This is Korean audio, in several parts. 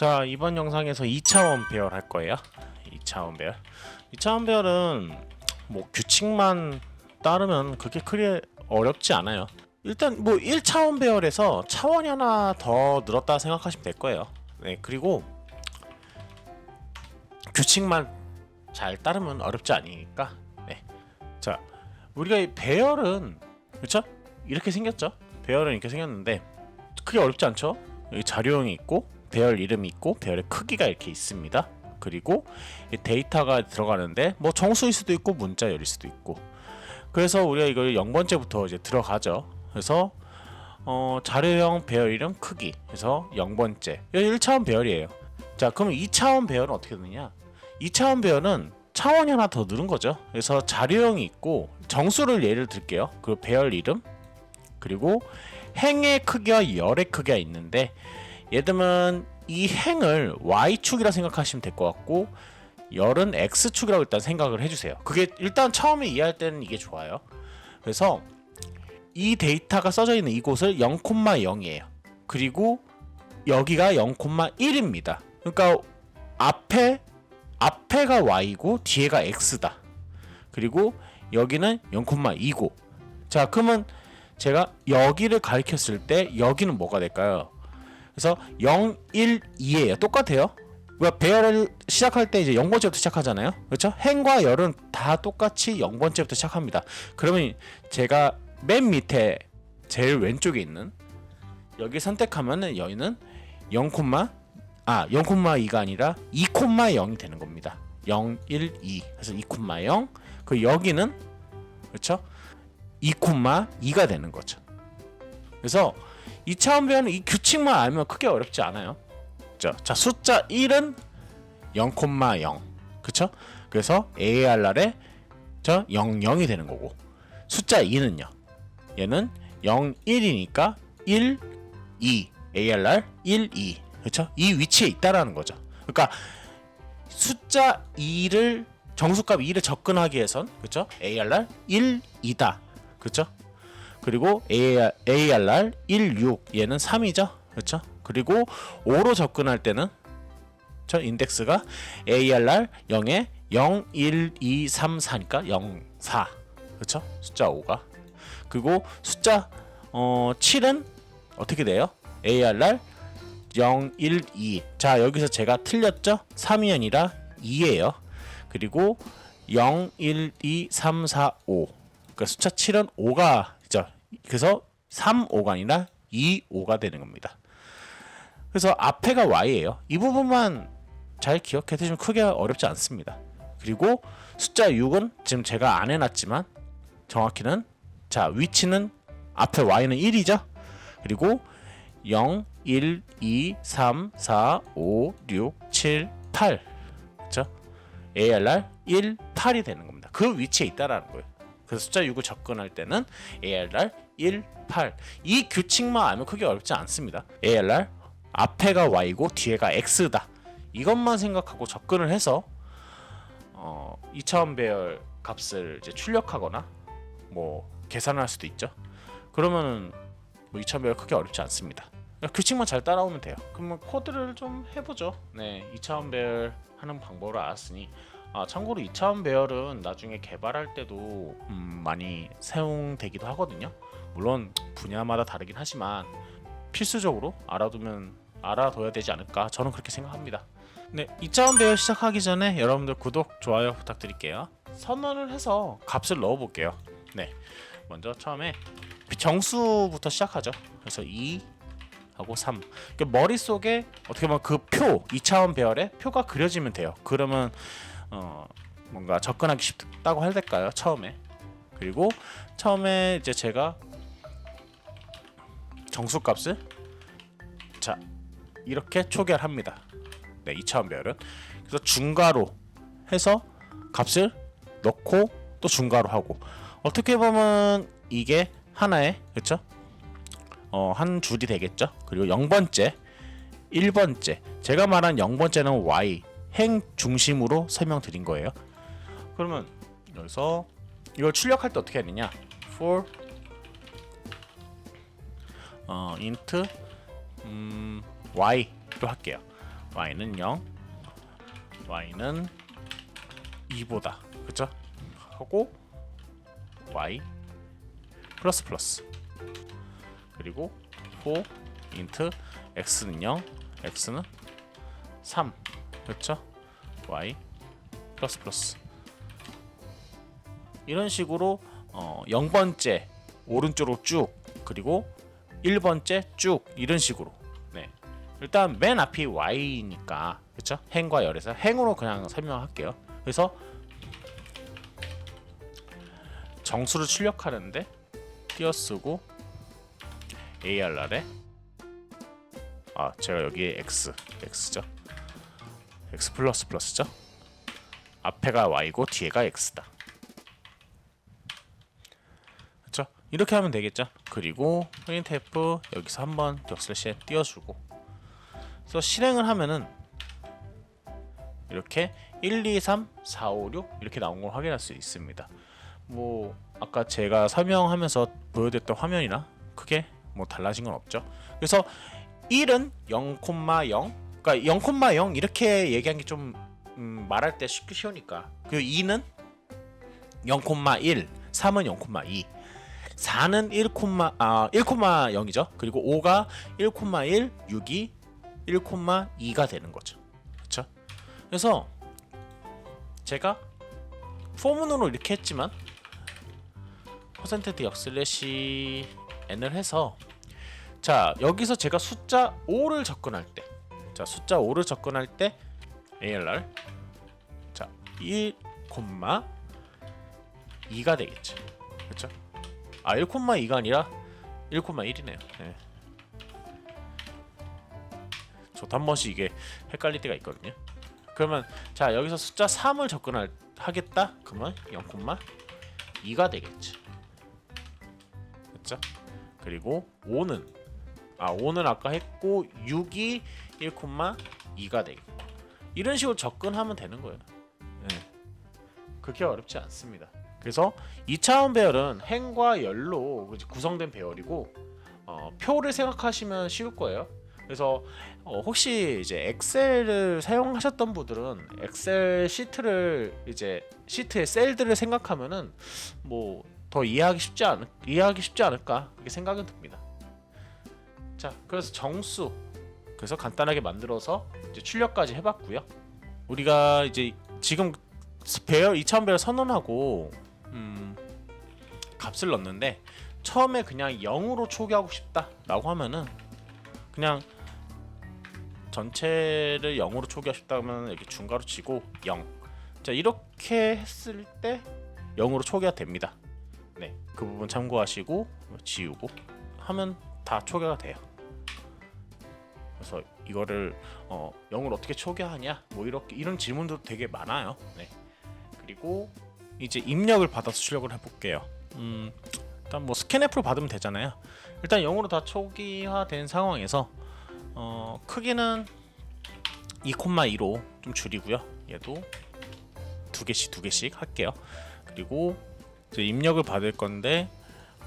자 이번 영상에서 2차원 배열 할 거예요. 2차원 배열. 2차원 배열은 뭐 규칙만 따르면 그렇게 크게 어렵지 않아요. 일단 뭐 1차원 배열에서 차원이 하나 더 늘었다 생각하시면 될 거예요. 네 그리고 규칙만 잘 따르면 어렵지 않으니까. 네. 자 우리가 이 배열은 그렇죠? 이렇게 생겼죠? 배열은 이렇게 생겼는데 크게 어렵지 않죠? 여기 자료형이 있고 배열 이름이 있고 배열의 크기가 이렇게 있습니다. 그리고 이 데이터가 들어가는데 뭐 정수일 수도 있고 문자열일 수도 있고 그래서 우리가 이걸 0번째부터 이제 들어가죠. 그래서 어, 자료형 배열 이름 크기 그래서 0번째 이거 1차원 배열이에요. 자 그럼 2차원 배열은 어떻게 되느냐 2차원 배열은 차원이 하나 더 늘은 거죠. 그래서 자료형이 있고 정수를 예를 들게요. 그 배열 이름 그리고 행의 크기와 열의 크기가 있는데 예를 들면 이 행을 y축이라 생각하시면 될 것 같고 열은 x축이라고 일단 생각을 해주세요. 그게 일단 처음에 이해할 때는 이게 좋아요. 그래서 이 데이터가 써져 있는 이곳을 0,0이에요. 그리고 여기가 0,1입니다. 그러니까 앞에 앞에가 y고 뒤에가 x다. 그리고 여기는 0,2고. 자, 그러면 제가 여기를 가리켰을 때 여기는 뭐가 될까요? 그래서 0, 1, 2예요. 똑같아요. 우리가 배열을 시작할 때 이제 0번째부터 시작하잖아요. 그렇죠? 행과 열은 다 똑같이 0번째부터 시작합니다. 그러면 제가 맨 밑에 제일 왼쪽에 있는 여기 선택하면은 여기는 0, 아 0,2가 아니라 2,0이 되는 겁니다. 0, 1, 2. 그래서 2,0. 그 여기는 그렇죠? 2,2가 되는 거죠. 그래서 2차원 배열은 이 규칙만 알면 크게 어렵지 않아요. 자, 자 숫자 1은 0,0 그쵸? 그래서 ARR에 저 00이 되는 거고 숫자 2는요. 얘는 0, 1이니까 1, 2 ARR 1, 2 그쵸? 이 위치에 있다라는 거죠. 그러니까 숫자 2를 정수값 2를 접근하기 위해선 그쵸? ARR 1, 2다. 그쵸? 그리고 AR, ARR 16 얘는 3이죠. 그렇죠? 그리고 5로 접근할 때는 저 인덱스가 ARR 0에 0, 1, 2, 3, 4니까 0, 4. 그렇죠? 숫자 5가. 그리고 숫자 어 7은 어떻게 돼요? ARR 0, 1, 2. 자, 여기서 제가 틀렸죠? 3이 아니라 2예요. 그리고 0, 1, 2, 3, 4, 5. 그러니까 숫자 7은 5가 있죠. 그래서 3, 5가 아니라 2, 5가 되는 겁니다. 그래서 앞에가 y예요. 이 부분만 잘 기억해 두시면 크게 어렵지 않습니다. 그리고 숫자 6은 지금 제가 안 해놨지만 정확히는 자 위치는 앞에 y는 1이죠. 그리고 0, 1, 2, 3, 4, 5, 6, 7, 8 그렇죠? ARR 1, 8이 되는 겁니다. 그 위치에 있다라는 거예요. 그래서 숫자 6을 접근할 때는 ARR 1, 8. 이 규칙만 알면 크게 어렵지 않습니다. ARR 앞에가 y고 뒤에가 x다. 이것만 생각하고 접근을 해서 어, 2차원 배열 값을 이제 출력하거나 뭐 계산할 수도 있죠. 그러면은 뭐 2차원 배열 크게 어렵지 않습니다. 그냥 규칙만 잘 따라오면 돼요. 그러면 코드를 좀 해보죠. 네, 2차원 배열 하는 방법을 알았으니 아, 참고로 2차원 배열은 나중에 개발할 때도 음, 많이 사용되기도 하거든요. 물론 분야마다 다르긴 하지만 필수적으로 알아두면 알아둬야 되지 않을까 저는 그렇게 생각합니다. 네, 2차원 배열 시작하기 전에 여러분들 구독, 좋아요 부탁드릴게요. 선언을 해서 값을 넣어 볼게요. 네. 먼저 처음에 정수부터 시작하죠. 그래서 2 하고 3. 그 머릿속에 어떻게 보면 그 표, 2차원 배열의 표가 그려지면 돼요. 그러면 어, 뭔가 접근하기 쉽다고 될까요? 처음에. 그리고 처음에 이제 제가 정수 값을 자 이렇게 초기화합니다. 네, 2차원 배열은 그래서 중괄호 해서 값을 넣고 또 중괄호 하고 어떻게 보면 이게 하나의 그렇죠? 어, 한 줄이 되겠죠. 그리고 0번째, 1번째. 제가 말한 0번째는 y 행 중심으로 설명드린 거예요. 그러면 여기서 이걸 출력할 때 어떻게 해야 되냐? for 어, int 음, y로 할게요. y는 0 y는 2보다 그쵸? 하고 y 플러스 플러스 그리고 for int x는 0 x는 3 그쵸? y 플러스 플러스 이런 식으로 어, 0번째 오른쪽으로 쭉 그리고 1번째 쭉 이런 식으로 네. 일단 맨 앞이 y니까 그쵸? 행과 열에서 행으로 그냥 설명할게요 그래서 정수를 출력하는데 띄어쓰고 ARR에 아 제가 여기에 X X죠 X 플러스 플러스죠. 앞에가 Y고 뒤에가 X다. 그쵸? 이렇게 하면 되겠죠? 그리고 프린트F 여기서 한번 격슬래시에 띄워주고. 그래서 실행을 하면은 이렇게 1, 2, 3, 4, 5, 6 이렇게 나온 걸 확인할 수 있습니다. 뭐 아까 제가 설명하면서 보여드렸던 화면이나 크게 뭐 달라진 건 없죠. 그래서 1은 0,0 그러니까 0,0 이렇게 얘기한 게좀 음, 말할 때 쉽게 쉬우니까 그 2는 0,1 3은 0,2 4는 1, 아 1,0이죠. 그리고 5가 1,1 6이 1,2가 되는 거죠. 그렇죠? 그래서 제가 포문으로 이렇게 했지만 퍼센트드 역슬래시 n을 해서 자 여기서 제가 숫자 5를 접근할 때 자 숫자 5를 접근할 때 ALR 자 1, 2가 되겠죠 그렇죠? 아 1,2가 아니라 1,1이네요 네. 저도 한 번씩 이게 헷갈릴 때가 있거든요 그러면 자 여기서 숫자 3을 접근할 하겠다 그러면 0,2가 되겠죠 그렇죠? 그리고 5는 아 5는 아까 했고 6이 1,2가 되겠고 이런 식으로 접근하면 되는 거예요. 네. 그렇게 어렵지 않습니다. 그래서 2차원 배열은 행과 열로 구성된 배열이고 어, 표를 생각하시면 쉬울 거예요. 그래서 어, 혹시 이제 엑셀을 사용하셨던 분들은 엑셀 시트를 이제 시트의 셀들을 생각하면은 뭐 더 이해하기 쉽지 않 이해하기 쉽지 않을까 그렇게 생각은 듭니다. 자, 그래서 정수 그래서 간단하게 만들어서 이제 출력까지 해봤고요. 우리가 이제 지금 배열 2차원 배열 선언하고 음, 값을 넣는데 처음에 그냥 0으로 초기하고 싶다라고 하면은 그냥 전체를 0으로 초기하고 싶다면 이렇게 중괄호 치고 0. 자 이렇게 했을 때 0으로 초기화 됩니다. 네, 그 부분 참고하시고 지우고 하면 다 초기화가 돼요. 그래서 이거를 어, 0을 어떻게 초기화하냐 뭐 이렇게 이런 질문도 되게 많아요. 네. 그리고 이제 입력을 받아서 출력을 해볼게요. 음, 일단 뭐 스캔 앱으로 받으면 되잖아요. 일단 0으로 다 초기화된 상황에서 어, 크기는 2,2로 좀 줄이고요. 얘도 두 개씩 두 개씩 할게요. 그리고 이제 입력을 받을 건데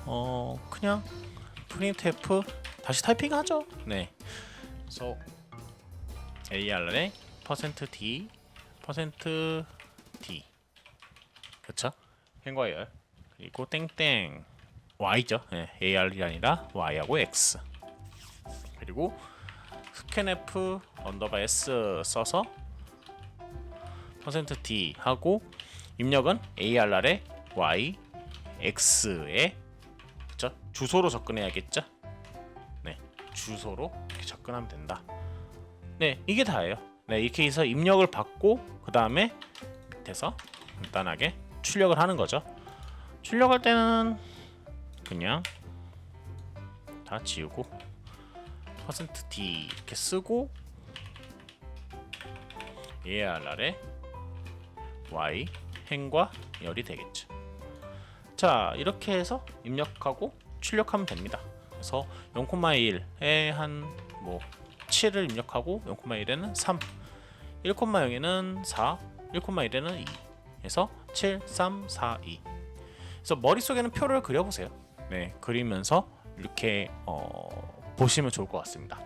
어 그냥 printf 다시 타이핑하죠. 네. 그래서 AR에 %d %d 그렇죠? 행과 열 그리고 땡땡 y죠. 네, AR이 아니라 y하고 x 그리고 scanf 언더바 s 써서 %d 하고 입력은 ARR에 y x에? 주소로 접근해야겠죠? 네, 주소로 접근하면 된다. 네, 이게 다예요. 네, 이렇게 해서 입력을 받고 그 다음에 밑에서 간단하게 출력을 하는 거죠. 출력할 때는 그냥 다 지우고 %d 이렇게 쓰고 ARR에 y 행과 열이 되겠죠. 자 이렇게 해서 입력하고 출력하면 됩니다. 그래서 0,1에 한 뭐 7을 입력하고 0,1에는 3, 1,0에는 4, 1,1에는 2 해서 7, 3, 4, 2 그래서 머릿속에는 표를 그려보세요. 네, 그리면서 이렇게 어, 보시면 좋을 것 같습니다.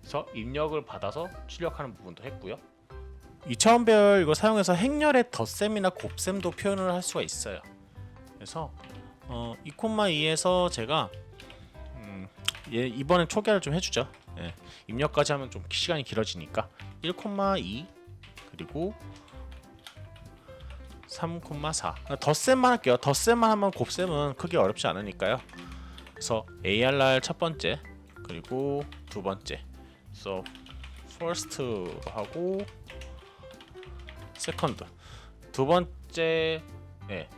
그래서 입력을 받아서 출력하는 부분도 했고요. 2차원별 이거 사용해서 행렬의 덧셈이나 곱셈도 표현을 할 수가 있어요. 그래서 어, 2,2에서 제가 음, 얘 이번엔 초기화를 좀 해주죠. 예, 입력까지 하면 좀 시간이 길어지니까 1,2 그리고 3,4 덧셈만 할게요. 덧셈만 하면 곱셈은 크게 어렵지 않으니까요. 그래서 ARR 첫 번째 그리고 두 번째 그래서 first로 하고 second 두 번째 예,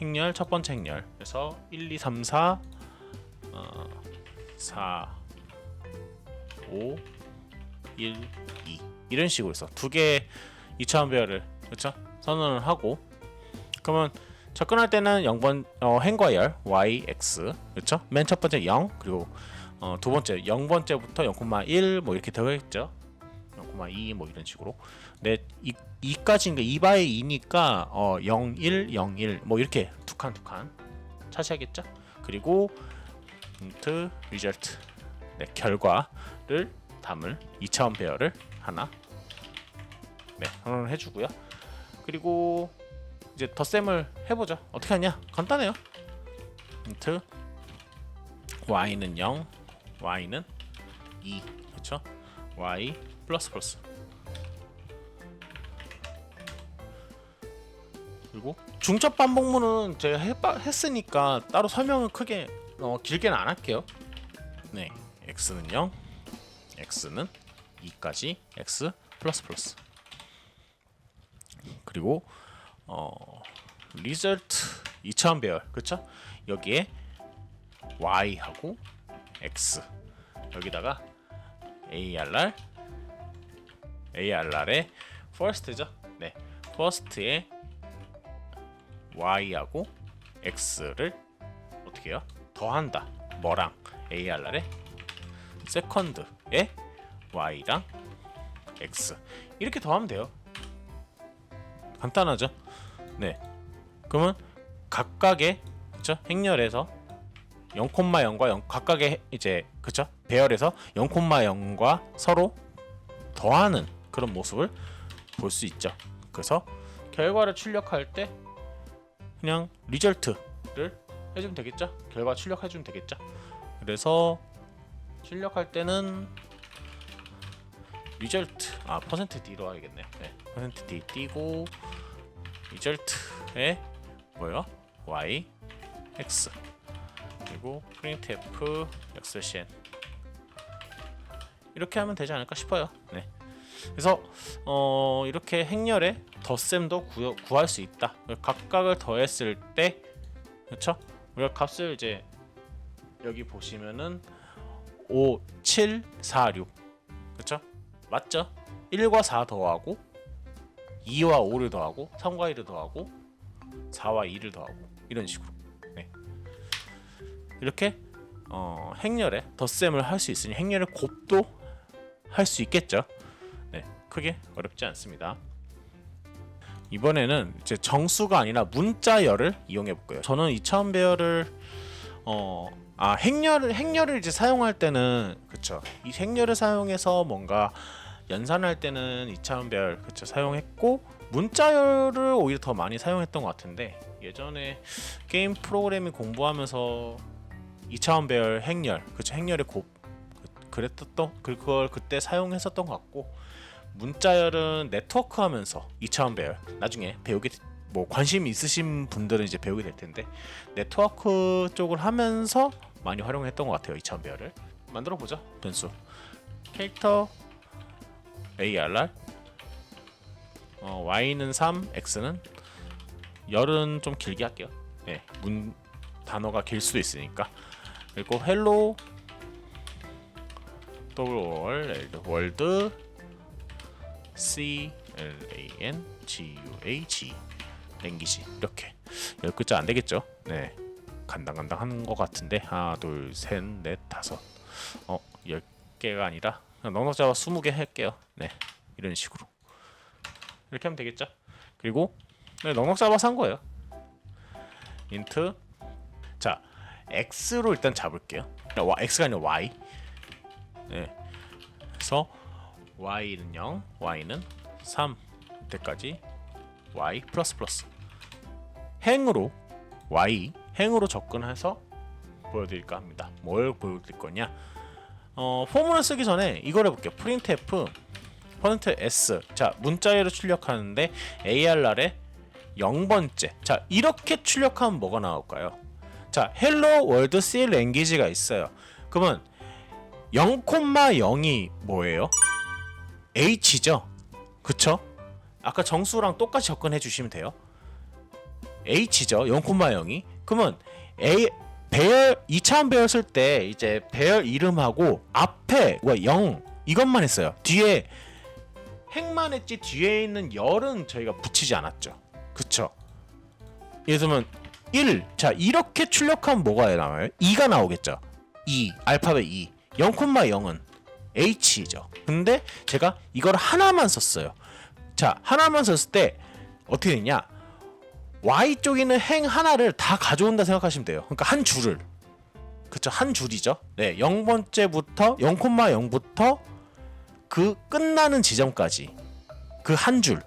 행렬 첫 번째 행렬 그래서 1, 2, 3, 4 어, 4 5 1 2 이런 식으로 해서 두개 2차원 배열을 그렇죠 선언을 하고. 그러면 접근할 때는 0번 어, 행과 열 y x 그렇죠 맨 첫 번째 0 그리고 어, 두 번째 0번째부터 0,1뭐 이렇게 되어있죠? 0,2 뭐 이런 식으로. 네, 이 2까지니까 2바의 2니까 어, 0, 1, 0, 1, 뭐 이렇게 두 칸 두 칸 차지하겠죠. 그리고 int result 네, 결과를 담을 2차원 배열을 하나 네, 선언을 해주고요. 그리고 이제 덧셈을 해보죠. 어떻게 하냐? 간단해요. int y는 0, y는 2, 그렇죠? y 플러스 플러스 그리고 중첩 반복문은 제가 했으니까 따로 설명을 크게 어, 길게는 안 할게요. 네, x는 0, x는 2까지 x 플러스 플러스. 그리고 어 result 2차원 배열 그쵸? 여기에 y하고 x 여기다가 arr arr의 first죠? 네, first에 y하고 x를 어떻게 해요? 더한다. 뭐랑 arr의 second에 y랑 x 이렇게 더하면 돼요. 간단하죠? 네. 그러면 각각의 그쵸? 행렬에서 0,0과 0 각각의 이제 그쵸? 배열에서 0,0과 서로 더하는 그런 모습을 볼 수 있죠. 그래서 결과를 출력할 때 그냥 리절트를 해주면 되겠죠. 결과 출력해주면 되겠죠. 그래서 출력할 때는 리절트 아 퍼센트 D로 하겠네. 네, 퍼센트 D 띄고 리절트에 뭐요? Y X 그리고 printf xcn 이렇게 하면 되지 않을까 싶어요. 네. 그래서 어, 이렇게 행렬에 덧셈도 구, 구할 수 있다. 각각을 더했을 때 그렇죠? 우리가 값을 이제 여기 보시면은 5, 7, 4, 6 그렇죠? 맞죠? 1과 4 더하고 2와 5를 더하고 3과 1을 더하고 4와 2를 더하고 이런 식으로 네. 이렇게 어, 행렬에 덧셈을 할 수 있으니 행렬의 곱도 할 수 있겠죠. 네, 크게 어렵지 않습니다. 이번에는 이제 정수가 아니라 문자열을 이용해 볼 거예요. 저는 2차원 배열을 어, 아 행렬을 행렬을 이제 사용할 때는 그쵸 이 행렬을 사용해서 뭔가 연산할 때는 2차원 배열 그쵸 사용했고 문자열을 오히려 더 많이 사용했던 것 같은데 예전에 게임 프로그래밍 공부하면서 2차원 배열 행렬 그쵸 행렬의 곱 그- 그랬던 그걸 그때 사용했었던 것 같고 문자열은 네트워크 하면서 2차원 배열 나중에 배우게 뭐 관심 있으신 분들은 이제 배우게 될 텐데 네트워크 쪽을 하면서 많이 활용했던 것 같아요 2차원 배열을. 만들어 보죠 변수. 캐릭터 ARR 어, Y는 3, X는 열은 좀 길게 할게요. 네, 문 단어가 길 수도 있으니까. 그리고 헬로 더블 월드 C L A N G U A G. 랭귀지 이렇게. 열 글자 안 되겠죠? 네. 간당간당 하는 것 같은데. 하나 둘셋넷 다섯. 어열 개가 아니라 넉넉 잡아 스무 개 할게요. 네. 이런 식으로. 이렇게 하면 되겠죠? 그리고 네, 넉넉 잡아서 한 거예요. 인트 자 x로 일단 잡을게요. 와 x가 아니라 y. 네. 그래서 y는 0, y는 3 때까지 y 플러스 플러스 행으로 y 행으로 접근해서 보여드릴까 합니다. 뭘 보여드릴 거냐? 어, 포문을 쓰기 전에 이걸 해볼게요. printf 퍼센트 s 자 문자열을 출력하는데 arr에 0번째 자 이렇게 출력하면 뭐가 나올까요? 자 hello world C language가 있어요. 그러면 0,0이 뭐예요? H죠. 그쵸? 아까 정수랑 똑같이 접근해 주시면 돼요. h죠. 0,0이. 그러면 a 배열 2차원 배열 쓸 때 이제 배열 이름하고 앞에 뭐0 이것만 했어요. 뒤에 핵만 했지 뒤에 있는 열은 저희가 붙이지 않았죠. 그쵸? 예를 들면 1. 자, 이렇게 출력하면 뭐가 나와요? 2가 나오겠죠. 2. 알파벳 2. 0,0은 H죠. 근데 제가 이걸 하나만 썼어요. 자, 하나만 썼을 때 어떻게 되냐? Y 쪽에 있는 행 하나를 다 가져온다 생각하시면 돼요. 그러니까 한 줄을. 그쵸? 한 줄이죠. 네, 0번째부터 0,0부터 그 끝나는 지점까지 그 한 줄.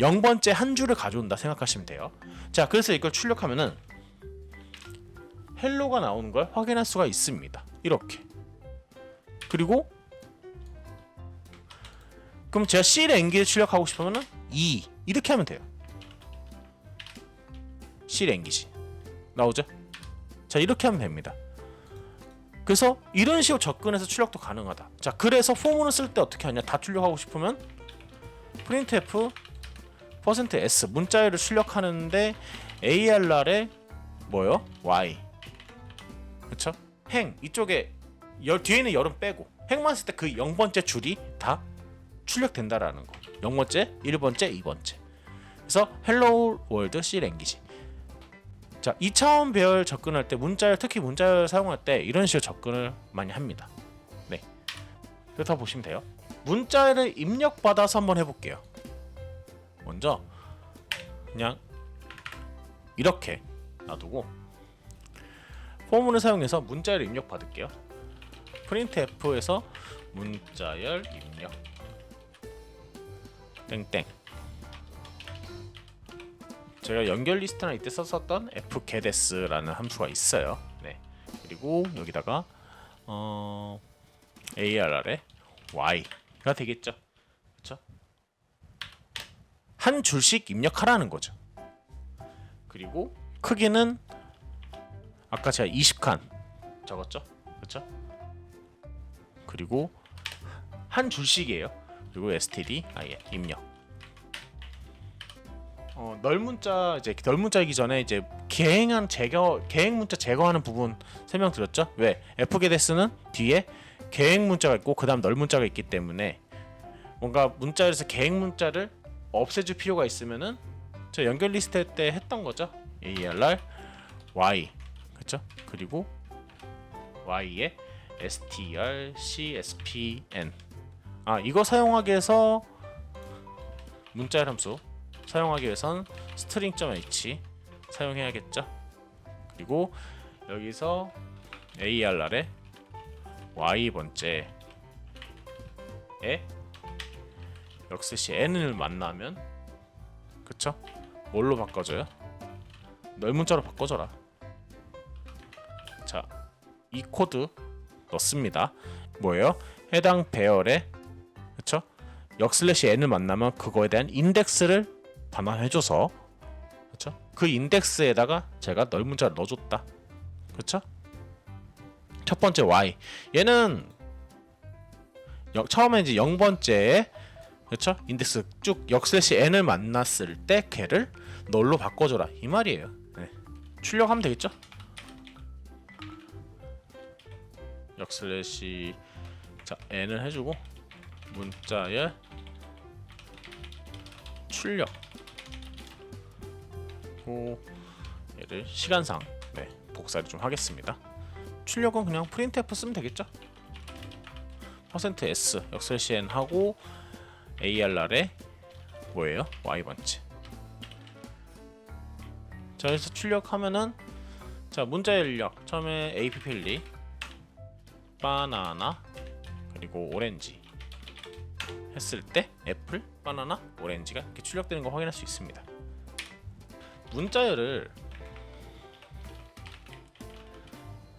0번째 한 줄을 가져온다 생각하시면 돼요. 자, 그래서 이걸 출력하면은 헬로가 나오는 걸 확인할 수가 있습니다. 이렇게. 그리고 그럼 제가 C 랭귀를 출력하고 싶으면은 2 이렇게 하면 돼요. C 랭귀지 나오죠? 자 이렇게 하면 됩니다. 그래서 이런 식으로 접근해서 출력도 가능하다. 자 그래서 포문을 쓸 때 어떻게 하냐? 다 출력하고 싶으면 printf %s 문자열을 출력하는데 arr에 뭐요? y 그쵸? 행 이쪽에 열 뒤에 있는 열은 빼고 행만 쓸 때 그 0번째 줄이 다 출력된다라는 거. 0번째, 1번째, 2번째. 그래서 hello world C 랭귀지 자 2차원 배열 접근할 때 문자열 특히 문자열 사용할 때 이런 식으로 접근을 많이 합니다. 네. 그렇다 보시면 돼요. 문자열을 입력 받아서 한번 해 볼게요. 먼저 그냥 이렇게 놔두고 포문을 사용해서 문자열 입력 받을게요. printf에서 문자열 입력 땡땡 제가 연결 리스트나 이때 썼었던 fgetS라는 함수가 있어요. 네. 그리고 여기다가 어 arr에 y가 되겠죠. 그렇죠? 한 줄씩 입력하라는 거죠. 그리고 크기는 아까 제가 20칸 적었죠? 그렇죠? 그리고 한 줄씩이에요. 그리고 std in 입력. 어, 널 문자 이제 널 문자이기 전에 이제 개행한 제거 개행 문자 제거하는 부분 설명드렸죠? 왜 fgetS는 뒤에 개행 문자가 있고 그다음 널 문자가 있기 때문에 뭔가 문자에서 개행 문자를 없애줄 필요가 있으면은 저 연결 리스트 때 했던 거죠. arr y 그렇죠? 그리고 y에 str cspn 아 이거 사용하기 위해서 문자열 함수 사용하기 위해선 string.h 사용해야겠죠. 그리고 여기서 arr에 y 번째에 역시 n을 만나면 그쵸? 뭘로 바꿔줘요? 널문자로 바꿔줘라. 자, 이 코드 넣습니다. 뭐예요? 해당 배열에 그쵸? 역슬래시 n을 만나면 그거에 대한 인덱스를 반환해줘서 그쵸? 그 인덱스에다가 제가 널문자를 넣어줬다. 그쵸? 첫 번째 y 얘는 여, 처음에 이제 0번째에 그렇죠? 인덱스 쭉 역슬래시 n을 만났을 때 걔를 널로 바꿔줘라 이 말이에요. 네. 출력하면 되겠죠? 역슬래시 자 n을 해주고 문자열 출력 고 얘를 시간상 네 복사를 좀 하겠습니다. 출력은 그냥 printf 쓰면 되겠죠? %s 역슬래시 n 하고 arr에 뭐예요? y 번째. 자, 여기서 출력하면은 자 문자 인력 처음에 app 필리 바나나 그리고 오렌지 했을 때 애플, 바나나, 오렌지가 이렇게 출력되는 거 확인할 수 있습니다. 문자열을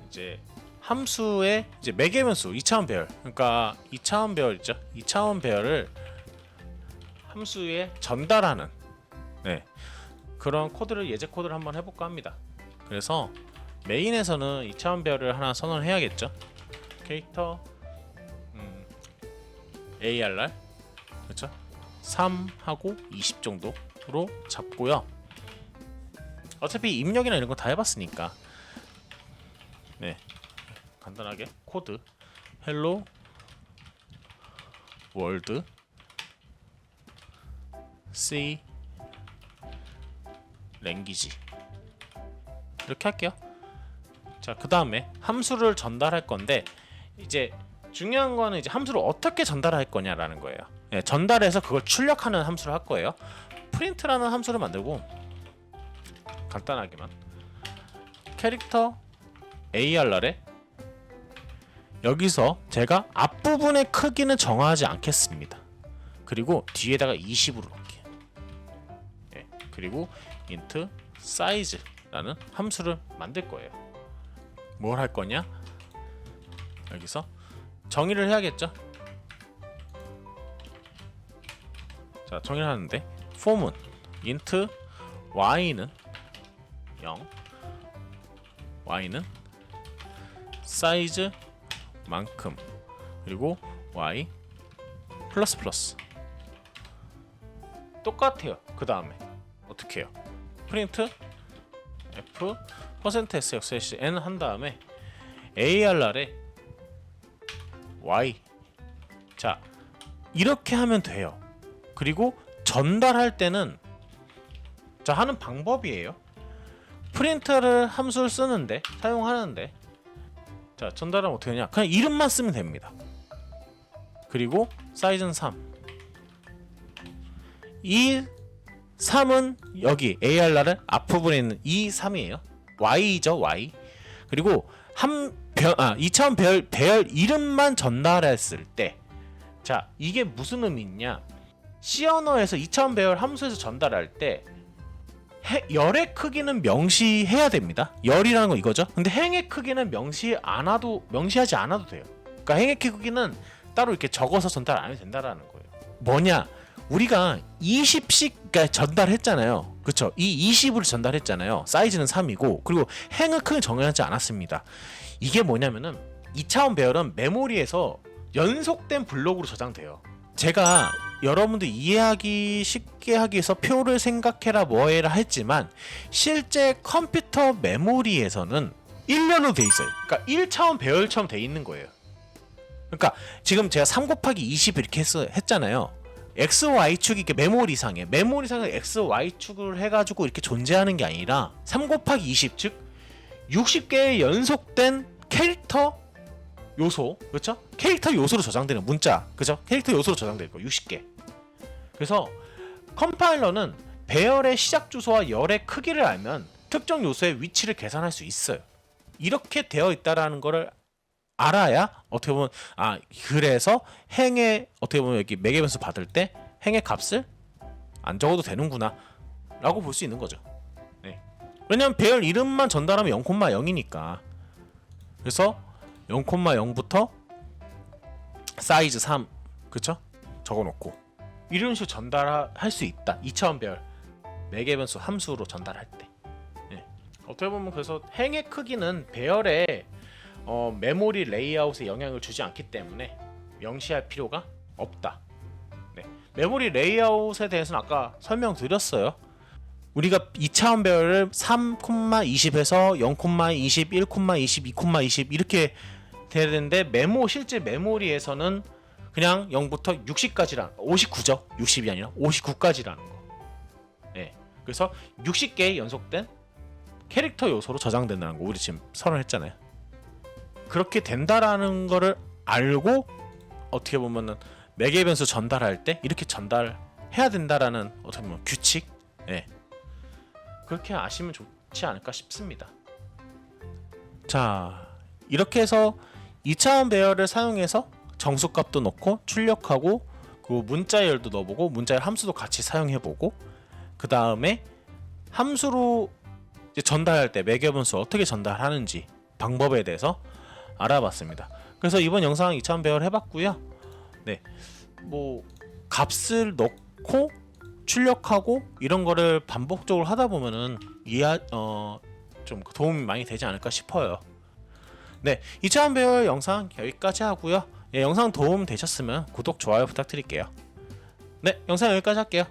이제 함수의 이제 매개변수 2차원 배열. 그러니까 2차원 배열 있죠? 2차원 배열을 함수에 전달하는 네 그런 코드를 예제 코드를 한번 해볼까 합니다. 그래서 메인에서는 2차원 배열을 하나 선언해야겠죠? 캐릭터 음, ARR 그렇죠 3하고 20 정도로 잡고요. 어차피 입력이나 이런 거 다 해봤으니까. 네. 간단하게 코드. 헬로 월드. C 랭귀지. 이렇게 할게요. 자, 그 다음에 함수를 전달할 건데 이제 중요한 거는 이제 함수를 어떻게 전달할 거냐라는 거예요. 예, 전달해서 그걸 출력하는 함수를 할 거예요. 프린트라는 함수를 만들고 간단하게만 캐릭터 ARR에 여기서 제가 앞부분의 크기는 정하지 않겠습니다. 그리고 뒤에다가 20으로 넣을게요. 예, 그리고 int size라는 함수를 만들 거예요. 뭘 할 거냐? 여기서 정의를 해야겠죠. 자, 정의를 하는데 form은 int y는 0 y는 사이즈 만큼 그리고 y 플러스 플러스 똑같아요. 그 다음에 어떻게 해요? 프린트 f 퍼센트 s x n 한 다음에 arr에 y 자 이렇게 하면 돼요. 그리고 전달할 때는 자 하는 방법이에요. 프린트를 함수를 쓰는데 사용하는데 자 전달은 어떻게 하냐? 그냥 이름만 쓰면 됩니다. 그리고 사이즈는 3 이 3은 여기 ARR을 앞부분에 있는 이 3이에요. Y죠 Y. 그리고 한 별, 아, 2차원 배열, 배열 이름만 전달했을 때 자 이게 무슨 의미냐 C 언어에서 2차원 배열 함수에서 전달할 때 해, 열의 크기는 명시해야 됩니다. 열이라는 건 이거죠. 근데 행의 크기는 명시 않아도 명시하지 않아도 돼요. 그러니까 행의 크기는 따로 이렇게 적어서 전달 안 해도 된다라는 거예요. 뭐냐? 우리가 20씩 그러니까 전달했잖아요. 그렇죠? 이 20을 전달했잖아요. 사이즈는 3이고 그리고 행의 크기는 정해하지 않았습니다. 이게 뭐냐면은 2차원 배열은 메모리에서 연속된 블록으로 저장돼요. 제가 여러분들 이해하기 쉽게 하기 위해서 표를 생각해라 뭐해라 했지만 실제 컴퓨터 메모리에서는 일렬로 돼 있어요. 그러니까 1차원 배열처럼 돼 있는 거예요. 그러니까 지금 제가 3 곱하기 20 이렇게 했, 했잖아요. x, y 축이 이렇게 메모리상에 메모리상에 x, y 축을 해가지고 이렇게 존재하는 게 아니라 3 곱하기 20 즉 60개의 연속된 캐릭터 요소 그렇죠? 캐릭터 요소로 저장되는 문자 그죠? 캐릭터 요소로 저장될 거 60개. 그래서 컴파일러는 배열의 시작 주소와 열의 크기를 알면 특정 요소의 위치를 계산할 수 있어요. 이렇게 되어 있다라는 거를 알아야 어떻게 보면 아 그래서 행의 어떻게 보면 여기 매개 변수 받을 때 행의 값을 안 적어도 되는구나라고 볼 수 있는 거죠. 네. 왜냐면 배열 이름만 전달하면 0,0이니까. 그래서 0,0부터 사이즈 3 그쵸? 적어놓고 이런 식으로 전달할 수 있다 2차원 배열 매개 변수 함수로 전달할 때 예. 어떻게 보면 그래서 행의 크기는 배열에 어, 메모리 레이아웃에 영향을 주지 않기 때문에 명시할 필요가 없다 네. 메모리 레이아웃에 대해서는 아까 설명드렸어요 우리가 2차원 배열을 3,20에서 0,20, 1,20, 2,20 이렇게 되는데 메모 실제 메모리에서는 그냥 0부터 60까지란 59죠. 60이 아니라 59까지라는 거. 예. 그래서 60개 연속된 캐릭터 요소로 저장된다는 거 우리 지금 선언했잖아요. 그렇게 된다라는 거를 알고 어떻게 보면은 매개 변수 전달할 때 이렇게 전달해야 된다라는 어떻게 보면 규칙, 예. 그렇게 아시면 좋지 않을까 싶습니다. 자, 이렇게 해서 2차원 배열을 사용해서 정수값도 넣고 출력하고 그 문자열도 넣어보고 문자열 함수도 같이 사용해보고 그 다음에 함수로 전달할 때 매개분수 어떻게 전달하는지 방법에 대해서 알아봤습니다. 그래서 이번 영상 2차원 배열 해봤고요. 네, 뭐 값을 넣고 출력하고 이런 거를 반복적으로 하다 보면은 이해 어 좀 도움이 많이 되지 않을까 싶어요. 네, 2차원 배열 영상 여기까지 하고요. 예, 영상 도움 되셨으면 구독 좋아요 부탁드릴게요. 네, 영상 여기까지 할게요.